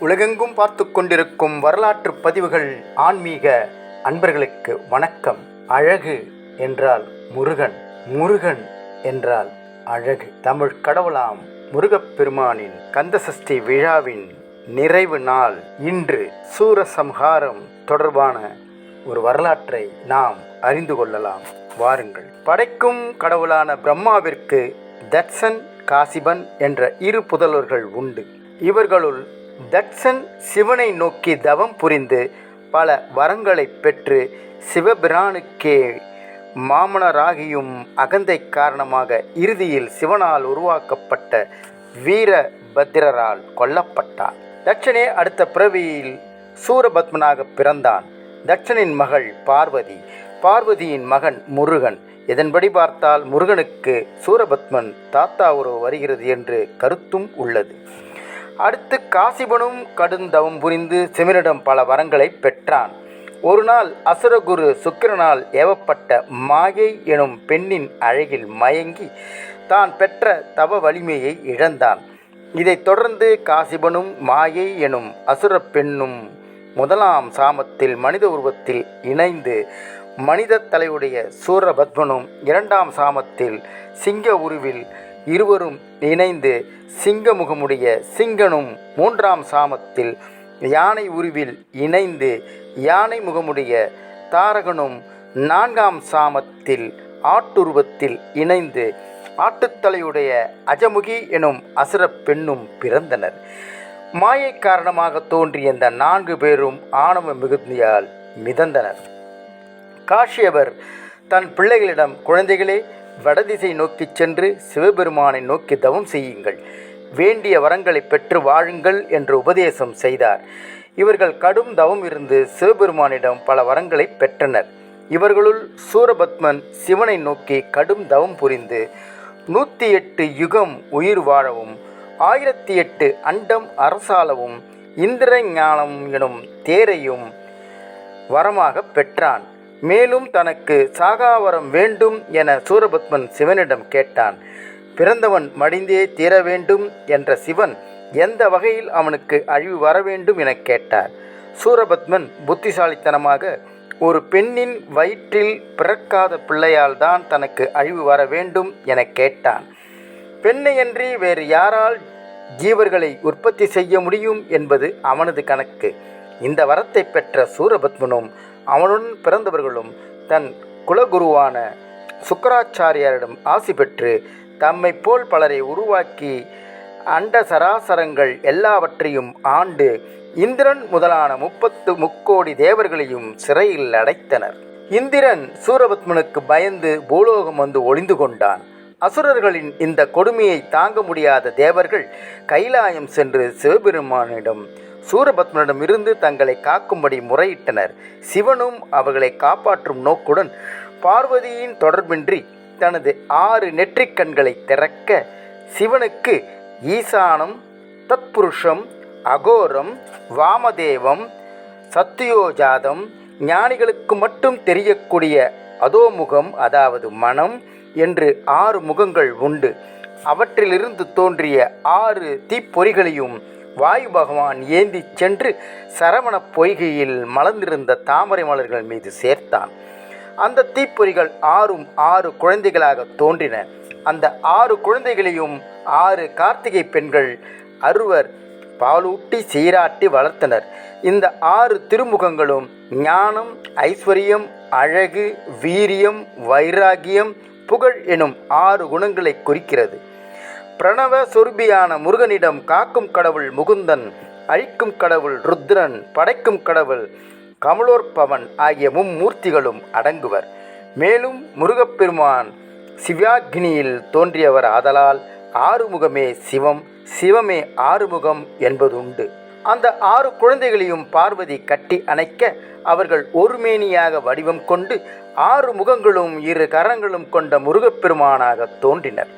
உலகெங்கும் பார்த்து கொண்டிருக்கும் வரலாற்று பதிவுகள் ஆன்மீக அன்பர்களுக்கு வணக்கம். அழகு என்றால் முருகன் முருகன் என்றால் அழகு. தமிழ் கடவுளாம் முருகப்பெருமானின் கந்தசஷ்டி விழாவின் நிறைவு நாள். இன்று சூரசம்ஹாரம் தொடர்பான ஒரு வரலாற்றை நாம் அறிந்து கொள்ளலாம். வாருங்கள். படைக்கும் கடவுளான பிரம்மாவிற்கு தட்சன் காசிபன் என்ற இரு புதல்வர்கள் உண்டு. இவர்களுள் தட்சன் சிவனை நோக்கி தவம் புரிந்து பல வரங்களை பெற்று சிவபிரானுக்கே மாமனராகியும் அகந்தை காரணமாக இறுதியில் சிவனால் உருவாக்கப்பட்ட வீரபத்திரரால் கொல்லப்பட்டார். தட்சனே அடுத்த பிறவியில் சூரபத்மனாக பிறந்தான். தட்சனின் மகள் பார்வதி. பார்வதியின் மகன் முருகன். இதன்படி பார்த்தால் முருகனுக்கு சூரபத்மன் தாத்தா உறவு வருகிறது என்று கருத்தும் உள்ளது. அடுத்து காசிபனும் கடுந்தவம் புரிந்து சிவனிடம் பல வரங்களை பெற்றான். ஒரு நாள் அசுரகுரு சுக்கிரனால் ஏவப்பட்ட மாயை எனும் பெண்ணின் அழகில் மயங்கி தான் பெற்ற தவ வலிமையை இழந்தான். இதைத் தொடர்ந்து காசிபனும் மாயை எனும் அசுர பெண்ணும் முதலாம் சாமத்தில் மனித உருவத்தில் இணைந்து மனித தலையுடைய சூரபத்மனும் இரண்டாம் சாமத்தில் சிங்க உருவில் இருவரும் இணைந்து சிங்கமுகமுடைய சிங்கனும் மூன்றாம் சாமத்தில் யானை உருவில் இணைந்து யானை முகமுடைய தாரகனும் நான்காம் சாமத்தில் ஆட்டுருவத்தில் இணைந்து ஆட்டுத்தலையுடைய அஜமுகி எனும் அசுர பெண்ணும் பிறந்தனர். மாயை காரணமாக தோன்றிய இந்த நான்கு பேரும் ஆணவ மிகுந்தியால் மிதந்தனர். காஷியவர் தன் பிள்ளைகளிடம் குழந்தைகளே வடதிசை நோக்கிச் சென்று சிவபெருமானை நோக்கி தவம் செய்யுங்கள். வேண்டிய வரங்களை பெற்று வாழுங்கள் என்று உபதேசம் செய்தார். இவர்கள் கடும் தவம் இருந்து சிவபெருமானிடம் பல வரங்களை பெற்றனர். இவர்களுள் சூரபத்மன் சிவனை நோக்கி கடும் தவம் புரிந்து நூற்றி எட்டு யுகம் உயிர் வாழவும் ஆயிரத்தி எட்டு அண்டம் அரசாளவும் இந்திர ஞானம் எனும் தேரையும் வரமாக பெற்றான். மேலும் தனக்கு சாகாவரம் வேண்டும் என சூரபத்மன் சிவனிடம் கேட்டான். பிறந்தவன் மடிந்தே தீர வேண்டும் என்ற சிவன் எந்த வகையில் அவனுக்கு அழிவு வர வேண்டும் என கேட்டார். சூரபத்மன் புத்திசாலித்தனமாக ஒரு பெண்ணின் வயிற்றில் பிறக்காத பிள்ளையால் தான் தனக்கு அழிவு வர வேண்டும் என கேட்டான். பெண்ணையன்றி வேறு யாரால் ஜீவர்களை உற்பத்தி செய்ய முடியும்? என்பது அவனது கணக்கு. இந்த வரத்தை பெற்ற சூரபத்மனும் அவனுடன் பிறந்தவர்களும் தன் குலகுருவான சுக்கராச்சாரியாரிடம் ஆசி பெற்று தம்மை போல் பலரை உருவாக்கி அண்ட சராசரங்கள் எல்லாவற்றையும் ஆண்டு இந்திரன் முதலான முப்பத்து முக்கோடி தேவர்களையும் சிறையில் அடைத்தனர். இந்திரன் சூரபத்மனுக்கு பயந்து பூலோகம் வந்து ஒளிந்து கொண்டான். அசுரர்களின் இந்த கொடுமையை தாங்க முடியாத தேவர்கள் கைலாயம் சென்று சிவபெருமானிடம் சூரபத்மனிடம் இருந்து தங்களை காக்கும்படி முறையிட்டனர். சிவனும் அவர்களை காப்பாற்றும் நோக்குடன் பார்வதியின் தொடர்பின்றி தனது ஆறு நெற்றிக் கண்களை திறக்க சிவனுக்கு ஈசானம் தத்புருஷம் அகோரம் வாமதேவம் சத்தியோஜாதம் ஞானிகளுக்கு மட்டும் தெரியக்கூடிய அதோமுகம் அதாவது மனம் என்று ஆறு முகங்கள் உண்டு. அவற்றிலிருந்து தோன்றிய ஆறு தீப்பொறிகளையும் வாயு பகவான் ஏந்தி சென்று சரவண பொய்கையில் மலர்ந்திருந்த தாமரை மலர்கள் மீது சேர்த்தான். அந்த தீப்பொறிகள் ஆறும் ஆறு குழந்தைகளாக தோன்றின. அந்த ஆறு குழந்தைகளையும் ஆறு கார்த்திகை பெண்கள் அறுவர் பாலூட்டி சீராட்டி வளர்த்தனர். இந்த ஆறு திருமுகங்களும் ஞானம் ஐஸ்வர்யம் அழகு வீரியம் வைராகியம் புகழ் எனும் ஆறு குணங்களை குறிக்கிறது. பிரணவ சொருபியான முருகனிடம் காக்கும் கடவுள் முகுந்தன் அழிக்கும் கடவுள் ருத்ரன் படைக்கும் கடவுள் கமலோற்பவன் ஆகிய மும்மூர்த்திகளும் அடங்குவர். மேலும் முருகப்பெருமான் சிவாக்னியில் தோன்றியவர் ஆதலால் ஆறுமுகமே சிவம் சிவமே ஆறுமுகம் என்பதுண்டு. அந்த ஆறு குழந்தைகளையும் பார்வதி கட்டி அணைக்க அவர்கள் ஒருமேனியாக வடிவம் கொண்டு ஆறு முகங்களும் இரு கரங்களும் கொண்ட முருகப்பெருமானாக தோன்றினர்.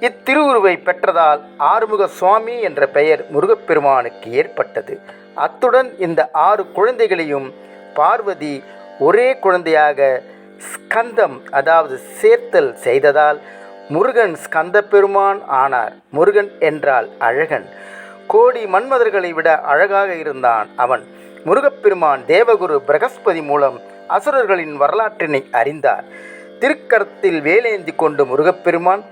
இத்திருவுருவை பெற்றதால் ஆறுமுக சுவாமி என்ற பெயர் முருகப்பெருமானுக்கு ஏற்பட்டது. அத்துடன் இந்த ஆறு குழந்தைகளையும் பார்வதி ஒரே குழந்தையாக ஸ்கந்தம் அதாவது சேர்த்தல் செய்ததால் முருகன் ஸ்கந்த பெருமான் ஆனார். முருகன் என்றால் அழகன். கோடி மன்மதர்களை விட அழகாக இருந்தான் அவன். முருகப்பெருமான் தேவகுரு பிரகஸ்பதி மூலம் அசுரர்களின் வரலாற்றினை அறிந்தார். திருக்கரத்தில் வேலேந்தி கொண்டு முருகப்பெருமான்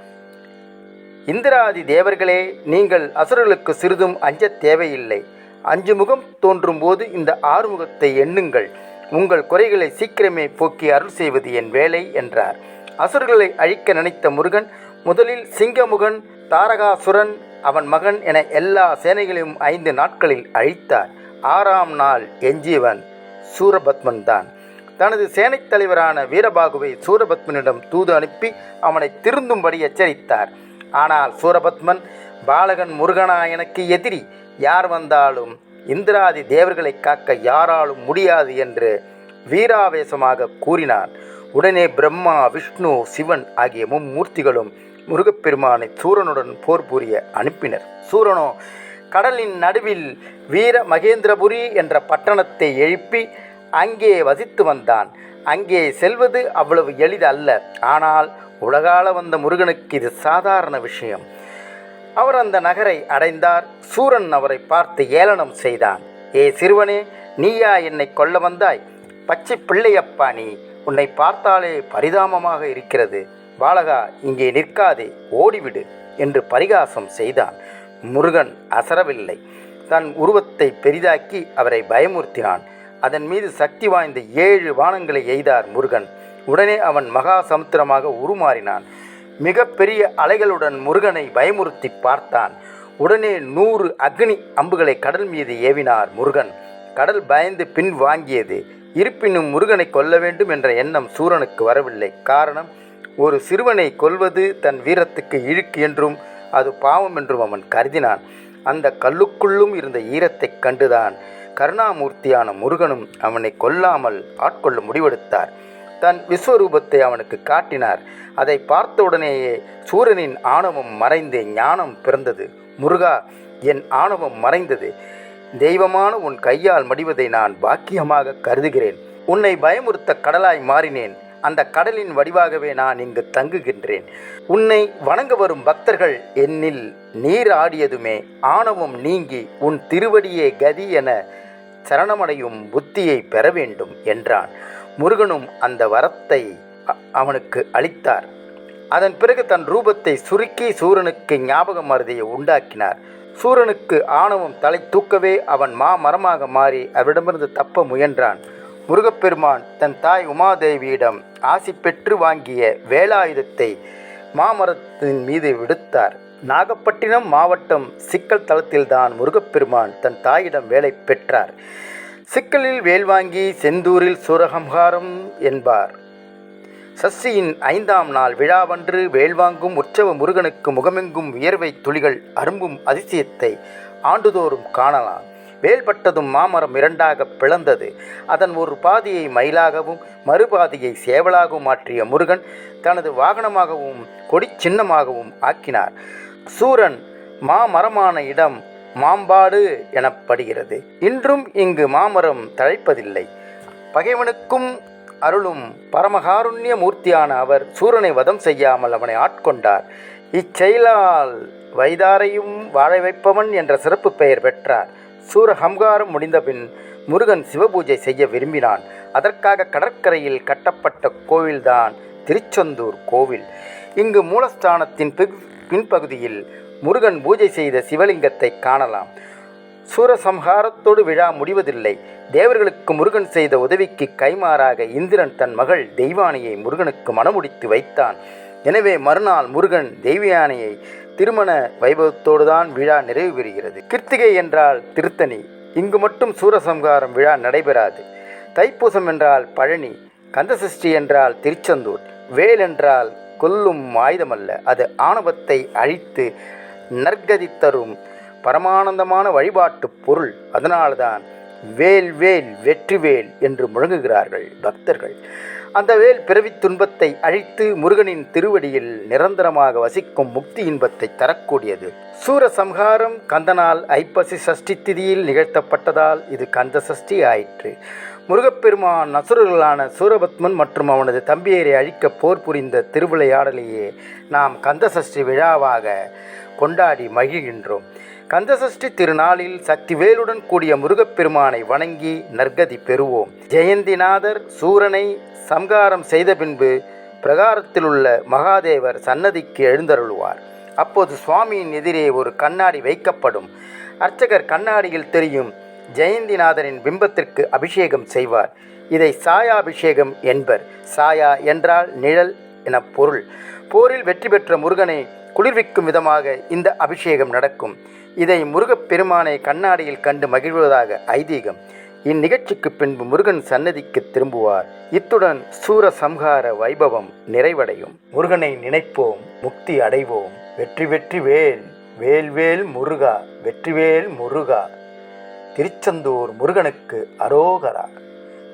இந்திராதி தேவர்களே நீங்கள் அசுரர்களுக்கு சிறிதும் அஞ்ச தேவையில்லை. அஞ்சு முகம் தோன்றும் போது இந்த ஆறுமுகத்தை எண்ணுங்கள். உங்கள் குறைகளை சீக்கிரமே போக்கி அருள் செய்வது என் வேலை என்றார். அசுரர்களை அழிக்க நினைத்த முருகன் முதலில் சிங்கமுகன் தாரகாசுரன் அவன் மகன் என எல்லா சேனைகளையும் ஐந்து நாட்களில் அழித்தார். ஆறாம் நாள் எஞ்சியவன் சூரபத்மன் தான். தனது சேனைத் தலைவரான வீரபாகுவை சூரபத்மனிடம் தூது அனுப்பி அவனை திருந்தும்படி எச்சரித்தார். ஆனால் சூரபத்மன் பாலகன் முருகனா எனக்கு எதிரி யார் வந்தாலும் இந்திராதி தேவர்களை காக்க யாராலும் முடியாது என்று வீராவேசமாக கூறினான். உடனே பிரம்மா விஷ்ணு சிவன் ஆகிய மும்மூர்த்திகளும் முருகப்பெருமானை சூரனுடன் போர் புரிய அனுப்பினர். சூரனோ கடலின் நடுவில் வீர மகேந்திரபுரி என்ற பட்டணத்தை எழுப்பி அங்கே வசித்து வந்தான். அங்கே செல்வது அவ்வளவு எளிதல்ல. ஆனால் உலகால வந்த முருகனுக்கு இது சாதாரண விஷயம். அவர் அந்த நகரை அடைந்தார். சூரன் அவரை பார்த்து ஏளனம் செய்தான். ஏ சிறுவனே நீயா என்னை கொல்ல வந்தாய்? பச்சை பிள்ளையப்பா நீ உன்னை பார்த்தாலே பரிதாபமாக இருக்கிறது. பாலகா இங்கே நிற்காதே ஓடிவிடு என்று பரிகாசம் செய்தான். முருகன் அசரவில்லை. தன் உருவத்தை பெரிதாக்கி அவரை பயமுறுத்தினான். அதன் மீது சக்தி வாய்ந்த ஏழு வானங்களை எய்தார் முருகன். உடனே அவன் மகா சமுத்திரமாக உருமாறினான். மிக பெரிய அலைகளுடன் முருகனை பயமுறுத்தி பார்த்தான். உடனே நூறு அக்னி அம்புகளை கடல் மீது ஏவினார் முருகன். கடல் பயந்து பின் வாங்கியது. இருப்பினும் முருகனை கொல்ல வேண்டும் என்ற எண்ணம் சூரனுக்கு வரவில்லை. காரணம் ஒரு சிறுவனை கொல்வது தன் வீரத்துக்கு இழுக்கு என்றும் அது பாவம் என்றும் அவன் கருதினான். அந்த கல்லுக்குள்ளும் இருந்த ஈரத்தைக் கண்டுதான் கருணாமூர்த்தியான முருகனும் அவனை கொல்லாமல் ஆட்கொள்ள முடிவெடுத்தார். தன் விஸ்வரூபத்தை அவனுக்கு காட்டினார். அதை பார்த்தவுடனேயே சூரனின் ஆணவம் மறைந்து ஞானம் பிறந்தது. முருகா என் ஆணவம் மறைந்தது. தெய்வமான உன் கையால் மடிவதை நான் பாக்கியமாக கருதுகிறேன். உன்னை பயமுறுத்த கடலாய் மாறினேன். அந்த கடலின் வடிவாகவே நான் இங்கு தங்குகின்றேன். உன்னை வணங்க வரும் பக்தர்கள் என்னில் நீர் ஆடியதுமே. ஆணவம் நீங்கி உன் திருவடியே கதி என சரணமடையும் புத்தியை பெற வேண்டும் என்றான். முருகனும் அந்த வரத்தை அவனுக்கு அளித்தார். அதன் பிறகு தன் ரூபத்தை சுருக்கி சூரனுக்கு ஞாபக மருதியை உண்டாக்கினார். சூரனுக்கு ஆணவம் தலை தூக்கவே அவன் மா மரமாக மாறி அவரிடமிருந்து தப்ப முயன்றான். முருகப்பெருமான் தன் தாய் உமாதேவியிடம் ஆசி பெற்று வாங்கிய வேலாயுதத்தை மாமரத்தின் மீது விடுத்தார். நாகப்பட்டினம் மாவட்டம் சிக்கல் தளத்தில்தான் முருகப்பெருமான் தன் தாயிடம் வேலை பெற்றார். சிக்கலில் வேல் வாங்கி செந்தூரில் சூரகம்ஹாரம் என்பார். சஷ்டியின் ஐந்தாம் நாள் விழாவன்று வேல்வாங்கும் உற்சவ முருகனுக்கு முகமெங்கும் வியர்வை துளிகள் அரும்பும் அதிசயத்தை ஆண்டுதோறும் காணலாம். வேல்பட்டதும் மாமரம் இரண்டாக பிளந்தது. அதன் ஒரு பாதியை மயிலாகவும் மறுபாதியை சேவலாகவும் மாற்றிய முருகன் தனது வாகனமாகவும் கொடி சின்னமாகவும் ஆக்கினார். சூரன் மாமரமான இடம் மாம்பாடு எனப்படுகிறது. இன்றும் இங்கு மாமரம் தழைப்பதில்லை. பகைவனுக்கும் அருளும் பரமகாருண்ய மூர்த்தியான அவர் சூரனை வதம் செய்யாமல் அவனை ஆட்கொண்டார். இச்செயலால் வைதாரையும் வாழ வைப்பவன் என்ற சிறப்பு பெயர் பெற்றார். சூரஹம்காரம் முடிந்தபின் முருகன் சிவபூஜை செய்ய விரும்பினான். அதற்காக கடற்கரையில் கட்டப்பட்ட கோவில்தான் திருச்செந்தூர் கோவில். இங்கு மூலஸ்தானத்தின் பின் பின்பகுதியில் முருகன் பூஜை செய்த சிவலிங்கத்தை காணலாம். சூரசம்ஹாரத்தோடு விழா முடிவதில்லை. தேவர்களுக்கு முருகன் செய்த உதவிக்கு கைமாறாக இந்திரன் தன் மகள் தெய்வானையை முருகனுக்கு மணமுடித்து வைத்தான். எனவே மறுநாள் முருகன் தெய்வியானையை திருமண வைபவத்தோடு தான் விழா நிறைவு பெறுகிறது. கிருத்திகை என்றால் திருத்தணி. இங்கு மட்டும் சூரசம்ஹாரம் விழா நடைபெறாது. தைப்பூசம் என்றால் பழனி. கந்தசஷ்டி என்றால் திருச்செந்தூர். வேல் என்றால் கொல்லும் ஆயுதமல்ல. அது ஆணவத்தை அழித்து நற்கதி தரும் பரமானந்தமான வழிபாட்டு பொருள். அதனால்தான் வேல் வேல் வெற்றிவேல் என்று முழங்குகிறார்கள் பக்தர்கள். அந்த வேல் பிறவி துன்பத்தை அழித்து முருகனின் திருவடியில் நிரந்தரமாக வசிக்கும் முக்தி இன்பத்தை தரக்கூடியது. சூரசம்ஹாரம் கந்தனால் ஐப்பசி சஷ்டி திதியில் நிகழ்த்தப்பட்டதால் இது கந்த சஷ்டி ஆயிற்று. முருகப்பெருமான் அசுரர்களான சூரபத்மன் மற்றும் அவனது தம்பியரை அழிக்க போர் புரிந்த திருவிளையாடலையே நாம் கந்தசஷ்டி விழாவாக கொண்டாடி மகிழ்கின்றோம். கந்தசஷ்டி திருநாளில் சக்திவேலுடன் கூடிய முருகப்பெருமானை வணங்கி நற்கதி பெறுவோம். ஜெயந்திநாதர் சூரனை சம்காரம் செய்த பின்பு பிரகாரத்தில் உள்ள மகாதேவர் சன்னதிக்கு எழுந்தருளுவார். அப்போது சுவாமியின் எதிரே ஒரு கண்ணாடி வைக்கப்படும். அர்ச்சகர் கண்ணாடியில் தெரியும் ஜெயந்திநாதரின் பிம்பத்திற்கு அபிஷேகம் செய்வார். இதை சாயாபிஷேகம் என்பர். சாயா என்றால் நிழல் என பொருள். போரில் வெற்றி பெற்ற முருகனை குளிர்விக்கும் விதமாக இந்த அபிஷேகம் நடக்கும். இதை முருகப் பெருமானை கண்ணாடியில் கண்டு மகிழ்வதாக ஐதீகம். இந்நிகழ்ச்சிக்கு பின்பு முருகன் சன்னதிக்கு திரும்புவார். இத்துடன் சூர சம்ஹார வைபவம் நிறைவடையும். முருகனை நினைப்போம் முக்தி அடைவோம். வெற்றி வெற்றி வேல் வேல் வேல் முருகா வெற்றிவேல் முருகா. திருச்செந்தூர் முருகனுக்கு அரோகரா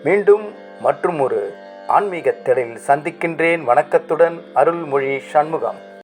மீண்டும் மற்றும் ஒரு ஆன்மீக திடலில் சந்திக்கின்றேன். வணக்கத்துடன் அருள்மொழி சண்முகம்.